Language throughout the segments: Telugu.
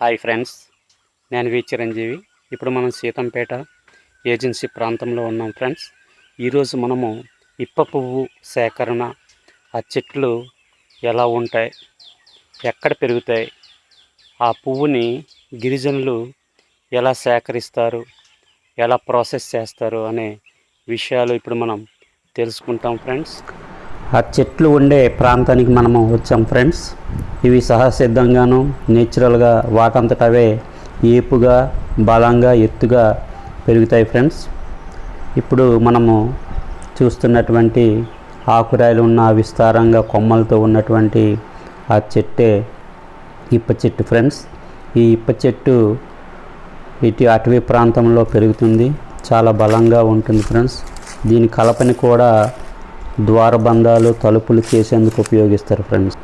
హాయ్ ఫ్రెండ్స్ నేను వి చిరంజీవి. ఇప్పుడు మనం సీతంపేట ఏజెన్సీ ప్రాంతంలో ఉన్నాం ఫ్రెండ్స్. ఈరోజు మనము ఇప్ప పువ్వు సేకరణ ఆ చెట్లు ఎలా ఉంటాయి ఎక్కడ పెరుగుతాయి ఆ పువ్వుని గిరిజనులు ఎలా సేకరిస్తారు ఎలా ప్రాసెస్ చేస్తారు అనే విషయాలు ఇప్పుడు మనం తెలుసుకుంటాం ఫ్రెండ్స్. ఆ చెట్లు ఉండే ప్రాంతానికి మనము వచ్చాం ఫ్రెండ్స్. ఇవి సహసిద్ధంగాను నేచురల్గా వాటంతట అవే ఏపుగా బలంగా ఎత్తుగా పెరుగుతాయి ఫ్రెండ్స్. ఇప్పుడు మనము చూస్తున్నటువంటి ఆకురాయలు ఉన్న విస్తారంగా కొమ్మలతో ఉన్నటువంటి ఆ చెట్టే ఇప్ప చెట్టు ఫ్రెండ్స్. ఈ ఇప్ప చెట్టు ఇటు అటవీ ప్రాంతంలో పెరుగుతుంది. చాలా బలంగా ఉంటుంది ఫ్రెండ్స్. దీని కలపని కూడా ద్వారబంధాలు తలుపులు చేసేందుకు ఉపయోగిస్తారు ఫ్రెండ్స్.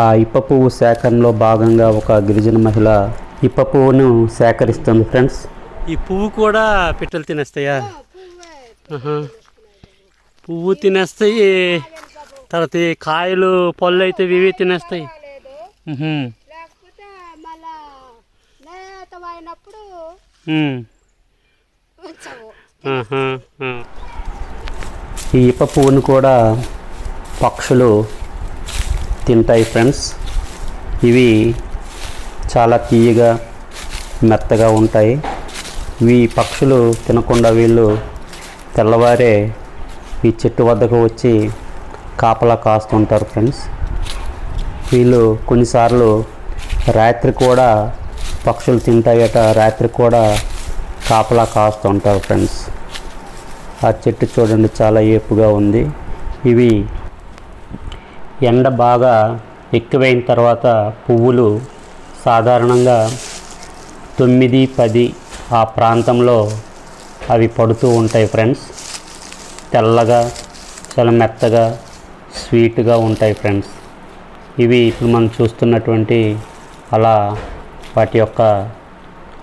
ఆ ఇప్ప పువ్వు సేకరణలో భాగంగా ఒక గిరిజన మహిళ ఇప్ప పువ్వును సేకరిస్తుంది ఫ్రెండ్స్. ఈ పువ్వు కూడా పిట్టలు తినేస్తాయా? పువ్వు తినేస్తాయి తర్వాత కాయలు పళ్ళు అయితే ఇవి తినేస్తాయి. లేదు ఈ ఇప్ప పువ్వును కూడా పక్షులు తింటాయి ఫ్రెండ్స్. ఇవి చాలా తీయగా మెత్తగా ఉంటాయి. ఇవి పక్షులు తినకుండా వీళ్ళు తెల్లవారే ఈ చెట్టు వద్దకు వచ్చి కాపలా కాస్తుంటారు ఫ్రెండ్స్. వీళ్ళు కొన్నిసార్లు రాత్రి కూడా పక్షులు తింటాయట రాత్రి కూడా కాపలా కాస్తుంటారు ఫ్రెండ్స్. ఆ చెట్టు చూడండి చాలా ఏపుగా ఉంది. ఇవి ఎండ బాగా ఎక్కువైన తర్వాత పువ్వులు సాధారణంగా తొమ్మిది పది ఆ ప్రాంతంలో అవి పడుతూ ఉంటాయి ఫ్రెండ్స్. తెల్లగా చాలా మెత్తగా స్వీట్గా ఉంటాయి ఫ్రెండ్స్. ఇవి ఇప్పుడు మనం చూస్తున్నటువంటి అలా వాటి యొక్క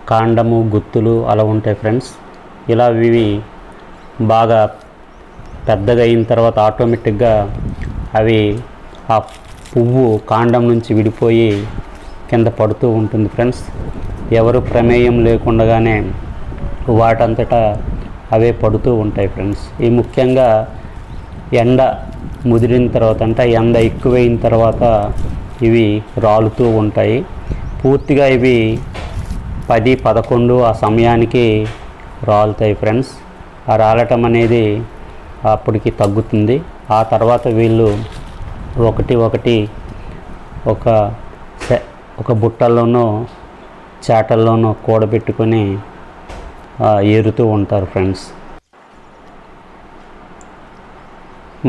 కాండము గుత్తులు అలా ఉంటాయి ఫ్రెండ్స్. ఇలా ఇవి బాగా పెద్దగా అయిన తర్వాత ఆటోమేటిక్గా అవి ఆ పువ్వు కాండం నుంచి విడిపోయి కింద పడుతూ ఉంటుంది ఫ్రెండ్స్. ఎవరు ప్రమేయం లేకుండానే వాటంతటా అవే పడుతూ ఉంటాయి ఫ్రెండ్స్. ఈ ముఖ్యంగా ఎండ ముదిరిన తర్వాత అంటే ఎండ ఎక్కువైన తర్వాత ఇవి రాలుతూ ఉంటాయి. పూర్తిగా ఇవి పది పదకొండు ఆ సమయానికి రాలుతాయి ఫ్రెండ్స్. రాలటం అనేది అప్పటికి తగ్గుతుంది. ఆ తర్వాత వీళ్ళు ఒకటి ఒకటి ఒక ఒక బుట్టల్లోనో చాటల్లోనో కూడబెట్టుకొని ఏరుతూ ఉంటారు ఫ్రెండ్స్.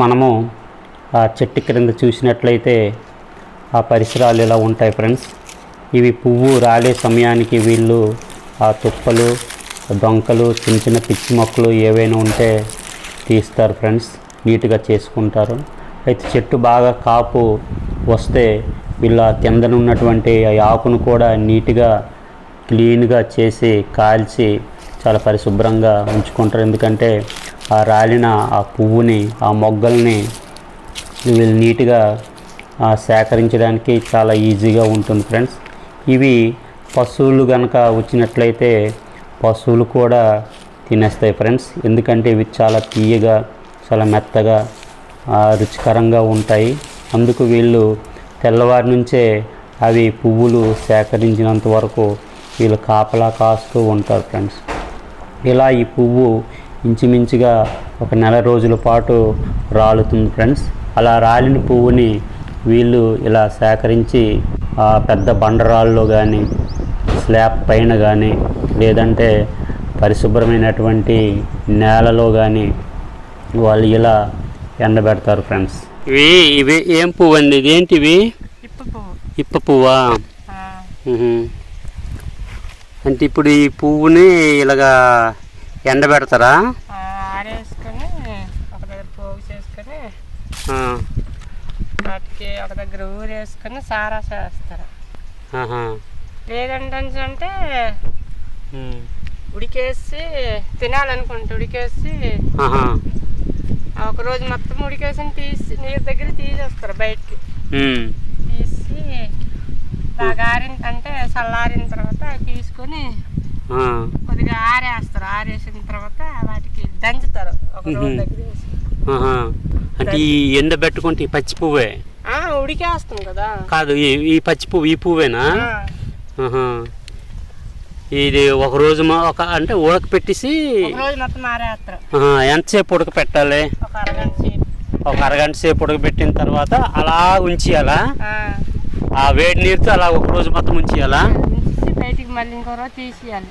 మనము ఆ చెట్టు క్రింద చూసినట్లయితే ఆ పరిసరాలు ఇలా ఉంటాయి ఫ్రెండ్స్. ఇవి పువ్వు రాలే సమయానికి వీళ్ళు ఆ తుప్పలు డొంకలు చిన్న చిన్న పిచ్చి మొక్కలు ఏవైనా ఉంటే తీస్తారు ఫ్రెండ్స్. నీట్గా చేసుకుంటారు. అయితే చెట్టు బాగా కాపు వస్తే వీళ్ళ కిందన ఉన్నటువంటి ఆ ఆకును కూడా నీట్గా క్లీన్గా చేసి కాల్చి చాలా పరిశుభ్రంగా ఉంచుకుంటారు. ఎందుకంటే ఆ రాలిన ఆ పువ్వుని ఆ మొగ్గల్ని వీళ్ళు నీట్గా సేకరించడానికి చాలా ఈజీగా ఉంటుంది ఫ్రెండ్స్. ఇవి పశువులు కనుక వచ్చినట్లయితే పశువులు కూడా తినేస్తాయి ఫ్రెండ్స్ ఎందుకంటే ఇవి చాలా తీయగా చాలా మెత్తగా రుచికరంగా ఉంటాయి. అందుకు వీళ్ళు తెల్లవారి నుంచే అవి పువ్వులు సేకరించినంత వరకు వీళ్ళు కాపలా కాస్తూ ఉంటారు ఫ్రెండ్స్ ఇలా ఈ పువ్వు ఇంచుమించుగా ఒక నెల రోజుల పాటు రాలుతుంది ఫ్రెండ్స్ అలా రాలిన పువ్వుని వీళ్ళు ఇలా సేకరించి ఆ పెద్ద బండరాల్లో కానీ స్లాబ్ పైన కానీ లేదంటే పరిశుభ్రమైనటువంటి నేలలో కానీ వాళ్ళు ఇలా ఎండబెడతారు ఫ్రెండ్స్. ఇవి ఇవి ఏం పువ్వు అండి ఇదేంటివి? ఇప్పు పువ్వు. అంటే ఇప్పుడు ఈ పువ్వుని ఇలాగా ఎండబెడతారా? ఆరేసుకొని ఒక దగ్గర పోగు చేసుకొని ఆ, వాటికి ఒక దగ్గర ఊరేసుకొని సారా చేస్తారు. లేదంటే ఉడికేసి తినాలనుకుంటే ఉడికేసి. ఒక రోజు మొత్తం ఉడికేసి తీసి నీరు దగ్గర తీసేస్తారు బయటికి. తీసి బాగా ఆరిన అంటే చల్లారిన తర్వాత తీసుకొని కొద్దిగా ఆరేస్తారు. ఆరేసిన తర్వాత వాటికి దంచుతారు. ఒక రోజు దగ్గర. అంటే ఈ ఎండబెట్టుకుంటే ఈ పచ్చి పువ్వే? ఆ, ఉడికేస్తాం కదా. కాదు ఈ పచ్చి పువ్వు ఈ పువ్వేనా. ఇది ఒక రోజు మా ఒక అంటే ఆరేస్తారు ఆహా, ఎంతసేపు ఒక అరగంట సేపు. ఒక అరగంట సేపు ఉడకబెట్టిన తర్వాత అలా ఉంచేయాలా? ఆ, ఆ వేడి నీరుతో అలా ఒక రోజు మొత్తం ఉంచేయాలా? బయటికి మళ్ళీ ఇంకో రోజు తీసేయాలి.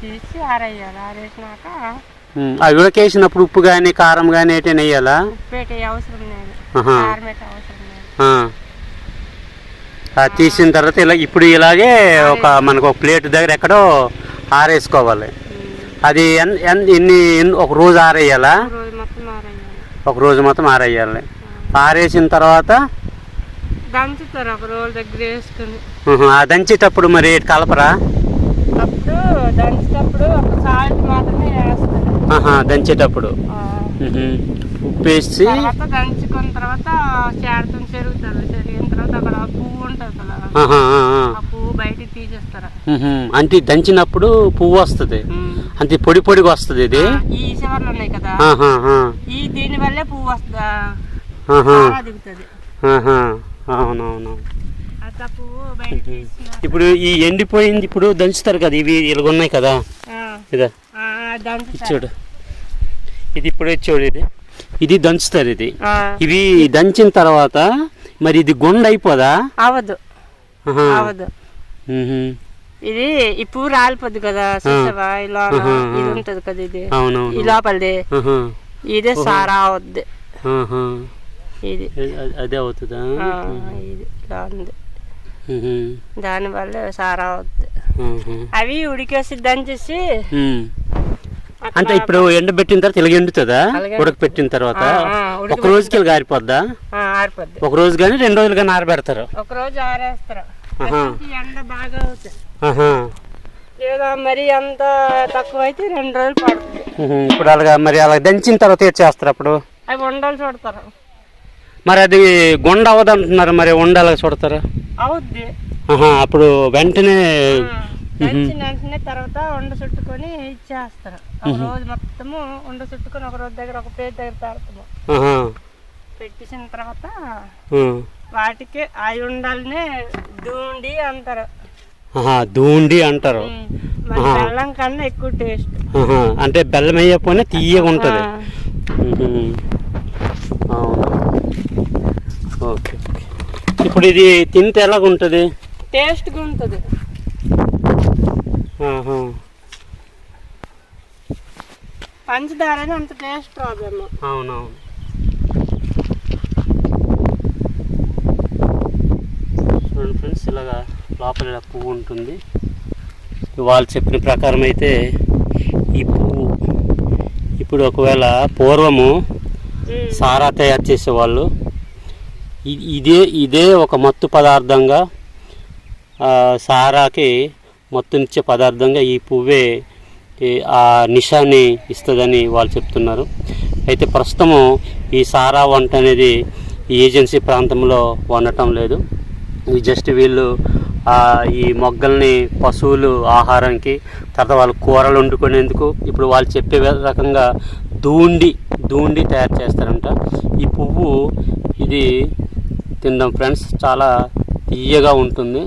తీసి ఆరేయాలి. ఆరేసినాక అవి ఉడకేసినప్పుడు ఉప్పు కానీ కారం కానీ ఏటైనా వేయాలా? అవసరం లేదు. కారం అవసరం లేదు. తీసిన తర్వాత ఇలా ఇప్పుడు ఇలాగే ఒక మనకు ఒక ప్లేట్ దగ్గర ఎక్కడో ఆరేసుకోవాలి. అది ఎన్ ఎన్ ఎన్ని ఒక రోజు ఆరేయాలా? ఒక రోజు మొత్తం ఆరేయాలి. ఆరేసిన తర్వాత? దంచుతారు ఒక రోజు దగ్గర వేసుకుని ఉహు, ఆ దంచేటప్పుడు మరి కలపరా? అప్పుడు దంచేటప్పుడు ఒక సాల్ట్ మాత్రమే వేస్తారు దంచేటప్పుడు. ఉప్పు వేసి దంచుకున్న తర్వాత అంటే దంచినప్పుడు పువ్వు వస్తుంది. అంటే పొడి పొడిగా వస్తుంది ఇది. ఆ, ఈ చివర్లు ఉన్నాయి కదా. ఆహా, ఆ. ఈ దీని వల్లే పువ్వు వస్తుంది. అవునవును. ఇప్పుడు ఈ ఎండిపోయింది ఇప్పుడు దంచుతారు కదా ఇవి ఇలాగ ఉన్నాయి కదా? ఇదా. చూడు. ఇది ఇప్పుడే చూడు ఇది. ఇది దంచుతారు ఇది. ఇవి దంచిన తర్వాత మరి ఇది గుండ అయిపోదా? అవదు. అవదు. ఇది ఈ పువ్వు రాలిపోద్ది కదా చూసావా? ఇలా ఇది. ఉంటది కదా ఇది. ఈ లోపలిది. ఇదే సారా అవుద్ది. ఇది. అదే అవుతుందా? ఇది ఇలా ఉంది. దానివల్ల సారా అవుద్ది. అవి ఉడికేసి దంచేసి అంటే ఇప్పుడు ఎండబెట్టిన తర్వాత ఇలాగ ఎండుతుందా? అలాగే. ఉడకపెట్టిన తర్వాత? ఒక రోజుకి ఆరిపోద్దా? ఆ, ఆరిపోద్ది. ఒక రోజు కానీ రెండు రోజులు కానీ ఆరబెడతారు. ఒక రోజు ఆరేస్తారు. ఎండ బాగా అవుతుంది. లేదా మరి అంత తక్కువ అయితే రెండు రోజులు పడుతుంది. ఇప్పుడు అలాగా మరి అలా దంచిన తర్వాత చేస్తారు అప్పుడు? అవి ఉండలు చూడతారు. మరి అది గుండ అవ్వదంటున్నారు మరి ఉండాలి చూడతారు? అవుద్ది. అప్పుడు వెంటనే దంచిన వెంటనే తర్వాత ఉండ చుట్టుకొని ఇచ్చేస్తారు. ఒక రోజు మొత్తము ఉండ చుట్టుకొని ఒక రోజు దగ్గర ఒక ప్లేట్ దగ్గర పెడతాము. ఆహా, పెట్టేసిన తర్వాత వాటికి ఆ ఉండాలనే దూండి అంటారు. దూండి అంటారు. బెల్లం కన్నా ఎక్కువ టేస్ట్. అంటే బెల్లం వేయకపోయినా తీయగా ఉంటుంది. ఓకే. ఇప్పుడు ఇది తింటే ఎలాగుంటుంది? టేస్ట్గా ఉంటుంది. ఆహా. పంచదార అని అంత టేస్ట్ రాదేమో అవునవును. చూడండి ఫ్రెండ్స్ ఇలాగా లోపల ఇలా పువ్వు ఉంటుంది. వాళ్ళు చెప్పిన ప్రకారం అయితే ఈ పువ్వు ఇప్పుడు ఒకవేళ పూర్వము సారా తయారు చేసేవాళ్ళు. ఇదే ఇదే ఒక మత్తు పదార్థంగా ఆ, మొత్తం మత్తునిచ్చే పదార్థంగా ఈ పువ్వే ఆ నిషాని ఇస్తుందని వాళ్ళు చెప్తున్నారు. అయితే ప్రస్తుతము ఈ సారా వంట అనేది ఈ ఏజెన్సీ ప్రాంతంలో వండటం లేదు. జస్ట్ వీళ్ళు ఈ మొగ్గల్ని పశువులు ఆహారానికి తర్వాత వాళ్ళు కూరలు వండుకునేందుకు ఇప్పుడు వాళ్ళు చెప్పే రకంగా దూండి దూండి తయారు చేస్తారంట. ఈ పువ్వు ఇది తిందాం ఫ్రెండ్స్ చాలా తీయగా ఉంటుంది.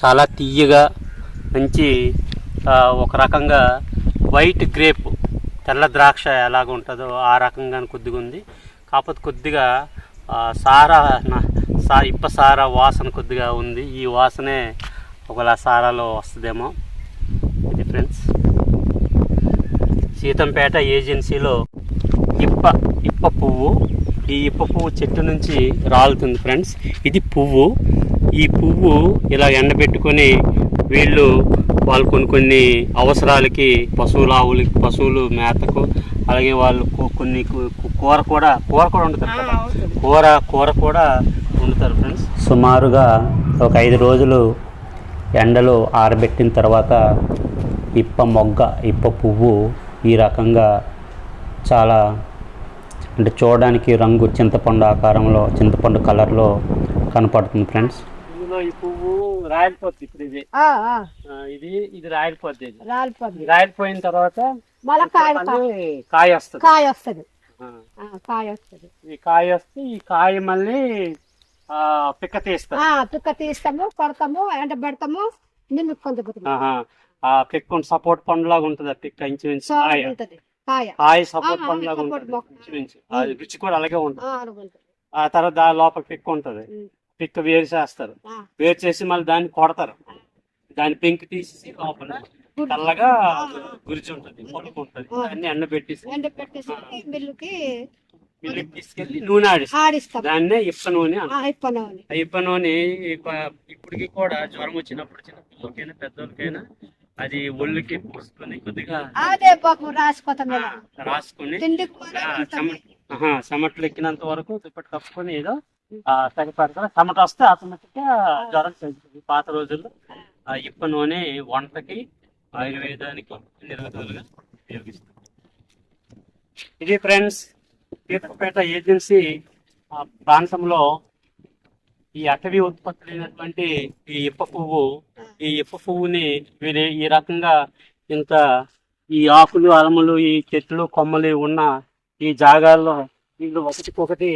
చాలా తీయగా మంచి ఒక రకంగా వైట్ గ్రేప్ తెల్ల ద్రాక్ష ఎలాగ ఉంటుందో ఆ రకంగా కొద్దిగా ఉంది. కాకపోతే కొద్దిగా సారా సా ఇప్ప సారా వాసన కొద్దిగా ఉంది. ఈ వాసనే ఒకలా సారాలో వస్తుందేమో. ఇది ఫ్రెండ్స్. సీతంపేట ఏజెన్సీలో ఇప్ప ఇప్ప పువ్వు. ఈ ఇప్ప పువ్వు చెట్టు నుంచి రాలుతుంది ఫ్రెండ్స్. ఇది పువ్వు. ఈ పువ్వు ఇలా ఎండబెట్టుకొని వీళ్ళు వాళ్ళు కొన్ని కొన్ని అవసరాలకి పశువుల ఆవులకి పశువులు మేతకు అలాగే వాళ్ళు కొన్ని కూర కూడా కూర కూడా వండుతారు కదా. కూర కూర కూడా వండుతారు ఫ్రెండ్స్. సుమారుగా ఒక ఐదు రోజులు ఎండలో ఆరబెట్టిన తర్వాత ఇప్ప మొగ్గ ఇప్ప పువ్వు ఈ రకంగా చాలా అంటే చూడడానికి రంగు చింతపండు ఆకారంలో చింతపండు కలర్లో కనపడుతుంది ఫ్రెండ్స్. ఇందులో ఈ పువ్వు రాలిపోద్ది ఇప్పుడు ఇది. ఆ, ఆ, ఆ, ఇది ఇది రాలిపోద్ది ఇది. రాలిపోద్ది రాలిపోయిన తర్వాత మళ్ళా కాయ కాయ వస్తుంది. కాయ వస్తుంది. కాయ వస్తుంది. ఈ కాయ వస్తే ఈ కాయ మళ్ళీ ఆ, పిక్క తీస్తారు ఆ తుక్క తీస్తాము కొడతాము ఎండ పెడతాము నిన్ను కొంత. ఆ పిక్క సపోర్ట్ పండు లాగా ఉంటుంది ఆ పిక్క ఇంచుమించు కాయ సపోర్ట్ ఆహా, పండు లాగా సపోర్ట్ ఉంటుంది. రుచి కూడా అలాగే ఉంటుంది. ఆ, తర్వాత దాని లోపల పిక్క ఉంటుంది. పిక్క వేరు చేస్తారు. వేరు చేసి మళ్ళీ దాన్ని కొడతారు. దాని పెంకు తీసేసి లోపల తెల్లగా గురిచి ఉంటుంది పొలుపు ఉంటుంది. దాన్ని ఎండ పెట్టేసి ఎండ పెట్టేసి మిల్లుకి మిల్లుకి తీసుకెళ్ళి నూనె ఆడిస్తారు ఆడిస్తాం. దాన్నే ఇప్ప నూనె ఇప్ప నూనె. ఇప్ప- ఇప్పటికి కూడా జ్వరం వచ్చినప్పుడు చిన్న పిల్లలకైనా పెద్దోళ్ళకైనా అది ఒళ్ళుకి పూసుకొని కొద్దిగా. అదే పాపం కదా రాసుకొని చెమటలు ఎక్కినంత వరకు దుప్పటి కప్పుకొని ఏదో ఆ, తెగ పెడతారు చెమట వస్తే ఆటోమేటిక్గా జ్వరం తగ్గుతుంది పాత రోజుల్లో ఆ ఇప్ప నూనె వంటకి ఆయుర్వేదానికి నిరోధులుగా ఉపయోగిస్తారు ఇది ఫ్రెండ్స్ తీర్థపేట ఏజెన్సీ ఆ ప్రాంతంలో ఈ అటవీ ఉత్పత్తులైనటువంటి ఈ ఇప్ప పువ్వు ఈ ఇప్ప పువ్వుని వీరి ఈ రకంగా ఇంత ఈ ఆకులు అలములు ఈ చెట్లు కొమ్మలు ఉన్న ఈ జాగాల్లో వీళ్ళు ఒకటికొకటి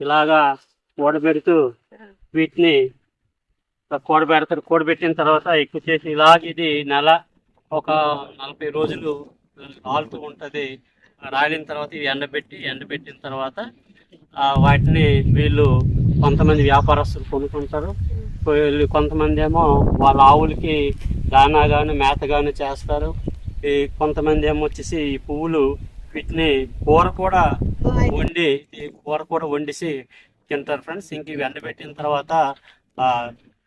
ఇలాగా కూడబెడుతూ వీటిని కూడబెడతారు కూడబెట్టిన తర్వాత ఎక్కువ చేసి ఇలాగ ఇది నెల ఒక నలభై రోజులు రాలుతూ ఉంటుంది. రాలిన తర్వాత ఇవి ఎండబెట్టి ఎండబెట్టిన తర్వాత వాటిని వీళ్ళు కొంతమంది వ్యాపారస్తులు కొనుక్కుంటారు. వెళ్ళి కొంతమంది ఏమో వాళ్ళ ఆవులకి దానా గాను మేత గాను చేస్తారు. ఈ కొంతమంది ఏమో వచ్చేసి ఈ పువ్వులు వీటిని కూర కూడా వండి ఈ కూర కూడా వండిసి తింటారు ఫ్రెండ్స్. ఇంక ఇవి ఎండబెట్టిన తర్వాత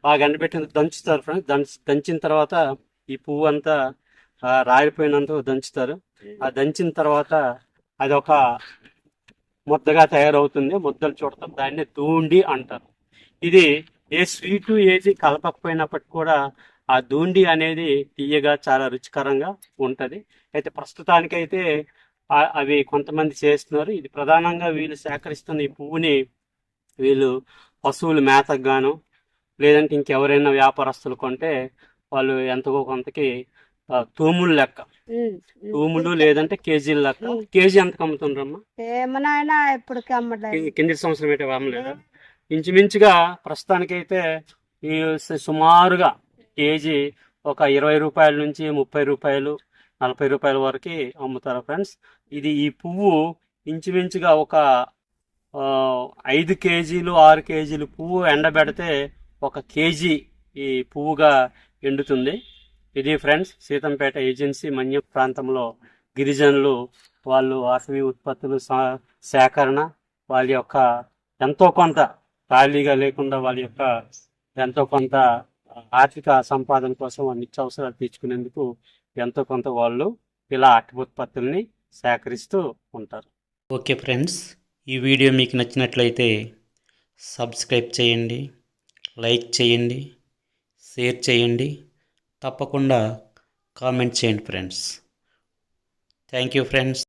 బాగా ఎండబెట్టిన దంచుతారు ఫ్రెండ్స్. దంచి దంచిన తర్వాత ఈ పువ్వు అంతా రాలిపోయినంత దంచుతారు. ఆ దంచిన తర్వాత అది ఒక ముద్దగా తయారవుతుంది. ముద్దలు చూడతాం దాన్ని దూండి అంటారు. ఇది ఏ స్వీటు ఏది కలపకపోయినప్పటికీ కూడా ఆ దూండి అనేది తీయగా చాలా రుచికరంగా ఉంటది. అయితే ప్రస్తుతానికైతే అవి కొంతమంది చేస్తున్నారు. ఇది ప్రధానంగా వీళ్ళు సేకరిస్తున్న ఈ పువ్వుని వీళ్ళు పశువులు మేతకు గాను లేదంటే ఇంకెవరైనా వ్యాపారస్తులు కొంటే వాళ్ళు ఎంతకో కొంతకి తూములు లెక్క. తూములు లేదంటే కేజీల లెక్క. కేజీ ఎంతకు అమ్ముతుండ్రమ్మా? అమ్మట్లేదు కి- కింది సంవత్సరం అయితే అమ్మలేదా? ఇంచుమించుగా ప్రస్తుతానికైతే ఈ సుమారుగా కేజీ ఒక ఇరవై రూపాయల నుంచి ముప్పై రూపాయలు నలభై రూపాయల వరకు అమ్ముతారు ఫ్రెండ్స్. ఇది ఈ పువ్వు ఇంచుమించుగా ఒక ఐదు కేజీలు ఆరు కేజీలు పువ్వు ఎండబెడితే ఒక కేజీ ఈ పువ్వుగా ఎండుతుంది. ఇది ఫ్రెండ్స్ సీతంపేట ఏజెన్సీ మన్య ప్రాంతంలో గిరిజనులు వాళ్ళు వాసవి ఉత్పత్తులు సా- సేకరణ వాళ్ళ యొక్క ఎంతో కొంత ఖాళీగా లేకుండా వాళ్ళ యొక్క ఎంతో కొంత ఆర్థిక సంపాదన కోసం నిత్యావసరాలు తీర్చుకునేందుకు ఎంతో కొంత వాళ్ళు ఇలా అటవీ సేకరిస్తూ ఉంటారు. ఓకే ఫ్రెండ్స్ ఈ వీడియో మీకు నచ్చినట్లయితే సబ్స్క్రైబ్ చేయండి లైక్ చేయండి షేర్ చేయండి తప్పకుండా కామెంట్ చేయండి ఫ్రెండ్స్. Thank you friends.